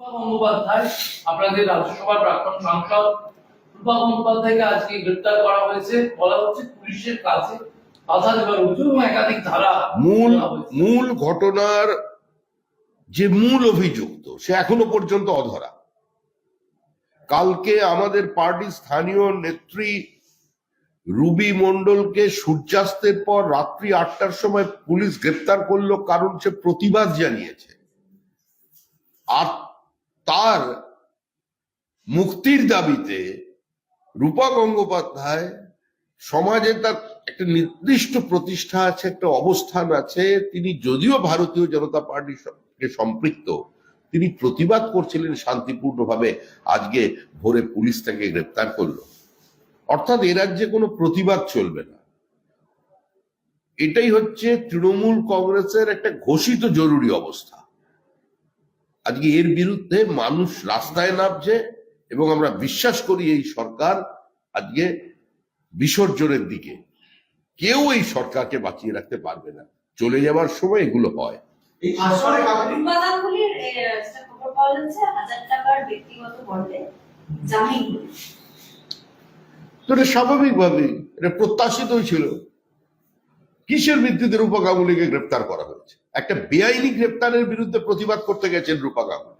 রূপা গঙ্গোপাধ্যায় আপনাদের রাজ্যসভার প্রাক্তন সাংসদ। রূপা গঙ্গোপাধ্যায়কে আজকে গ্রেপ্তার করা হয়েছে। বলা হচ্ছে পুলিশের কাছে বাধা দেওয়ার অভিযোগ এবং একাধিক ধারা মূল মূল ঘটনার যে মূল অভিযুক্ত সে এখনও পর্যন্ত অধরা। কালকে আমাদের পার্টির স্থানীয় নেত্রী রুবি মন্ডলকে সূর্যাস্তের পর রাত্রি আটটার সময় পুলিশ গ্রেপ্তার করল কারণ সে প্রতিবাদ জানিয়েছে। তার মুক্তির দাবিতে রূপা গঙ্গোপাধ্যায় সমাজে তার একটা নির্দিষ্ট প্রতিষ্ঠা আছে, একটা অবস্থান আছে। তিনি যদিও ভারতীয় জনতা পার্টির সম্পৃক্ত, তিনি প্রতিবাদ করছিলেন শান্তিপূর্ণভাবে। আজকে ভোরে পুলিশ তাকে গ্রেপ্তার করল। অর্থাৎ এ রাজ্যে কোনো প্রতিবাদ চলবে না। এটাই হচ্ছে তৃণমূল কংগ্রেসের একটা ঘোষিত জরুরি অবস্থা। আজকে এর বিরুদ্ধে মানুষ রাস্তায় নামছে এবং আমরা বিশ্বাস করি এই সরকার আজকে বিসর্জনের দিকে। কেউ এই সরকারকে বাঁচিয়ে রাখতে পারবে না। চলে যাবার সময় এগুলো হয়। স্বাভাবিকভাবেই এটা প্রত্যাশিতই ছিল। কিসের ভিত্তিতে রূপা গাঙ্গুলিকে গ্রেপ্তার করা হয়েছে? একটা বেআইনি গ্রেপ্তারের বিরুদ্ধে প্রতিবাদ করতে গেছেন রূপা গাঙ্গুলি।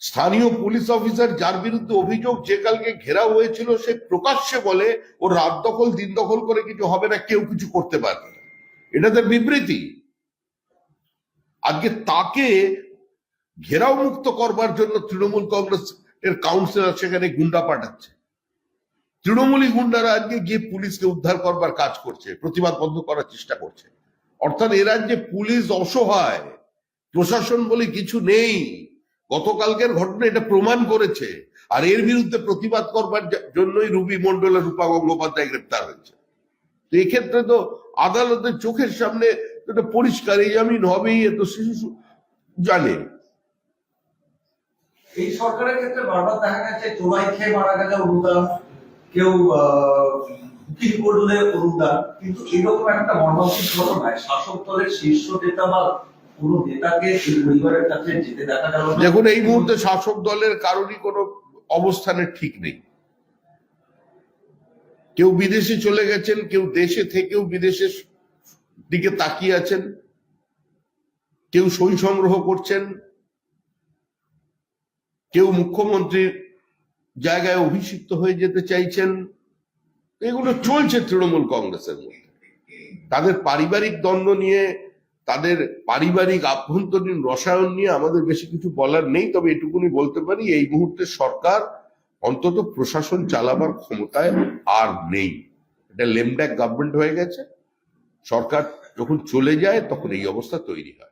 স্থানীয় পুলিশ অফিসার যার বিরুদ্ধে অভিযোগ যে কালকে ঘেরাও হয়েছিল, সে প্রকাশ্যে বলে ও রাত দখল, দিন দখল করে কিছু হবে না, কেউ কিছু করতে পারবে এটা তার বিবৃতি। আজকে তাকে ঘেরাও মুক্ত করবার জন্য তৃণমূল কংগ্রেস এর কাউন্সিলর সেখানে গুন্ডা পাঠাচ্ছে। তৃণমূলী গুন্ডারা আজকে গিয়ে পুলিশকে উদ্ধার করবার কাজ করছে, প্রতিবাদ বন্ধ করার চেষ্টা করছে। অর্থাৎ এ রাজ্যে পুলিশ অসহায়, প্রশাসন বলে কিছু নেই। গতকালকের ঘটনা এটা প্রমাণ করেছে। আর এর বিরুদ্ধে প্রতিবাদ করবার জন্যই রুবি মন্ডল রূপা গঙ্গোপাধ্যায় গ্রেপ্তার হয়েছে। তো এক্ষেত্রে তো আদালতের চোখের সামনে এটা পরিষ্কার এই জামিন হবেই, এ তো শিশু জানে। এই সরকারের ক্ষেত্রে বারবার দেখা গেছে চোলাই খেয়ে মারা গেলে অনুদান কেউ করলে অনুদান কিন্তু এরকম একটা মর্মান্তিক শাসক দলের শীর্ষ নেতা বা দেখুন, এই মুহূর্তে শাসক দলের কারোরই অবস্থানের ঠিক নেই। কেউ বিদেশে চলে গেছেন, কেউ দেশে থেকেও বিদেশের দিকে তাকিয়ে আছেন, কেউ সই সংগ্রহ করছেন, কেউ মুখ্যমন্ত্রীর জায়গায় অভিষিক্ত হয়ে যেতে চাইছেন, এগুলো চলছে তৃণমূল কংগ্রেসের মধ্যে। তাদের পারিবারিক দ্বন্দ্ব নিয়ে, তাদের পারিবারিক আভ্যন্তরীণ রসায়ন নিয়ে আমাদের বেশি কিছু বলার নেই, তবে এটুকুনি বলতে পারি, এই মুহূর্তে সরকার, অন্তত প্রশাসন চালাবার ক্ষমতায় আর নেই। এটা লেমড্যাক গভর্নমেন্ট হয়ে গেছে। সরকার যখন চলে যায়, তখন এই অবস্থা তৈরি হয়।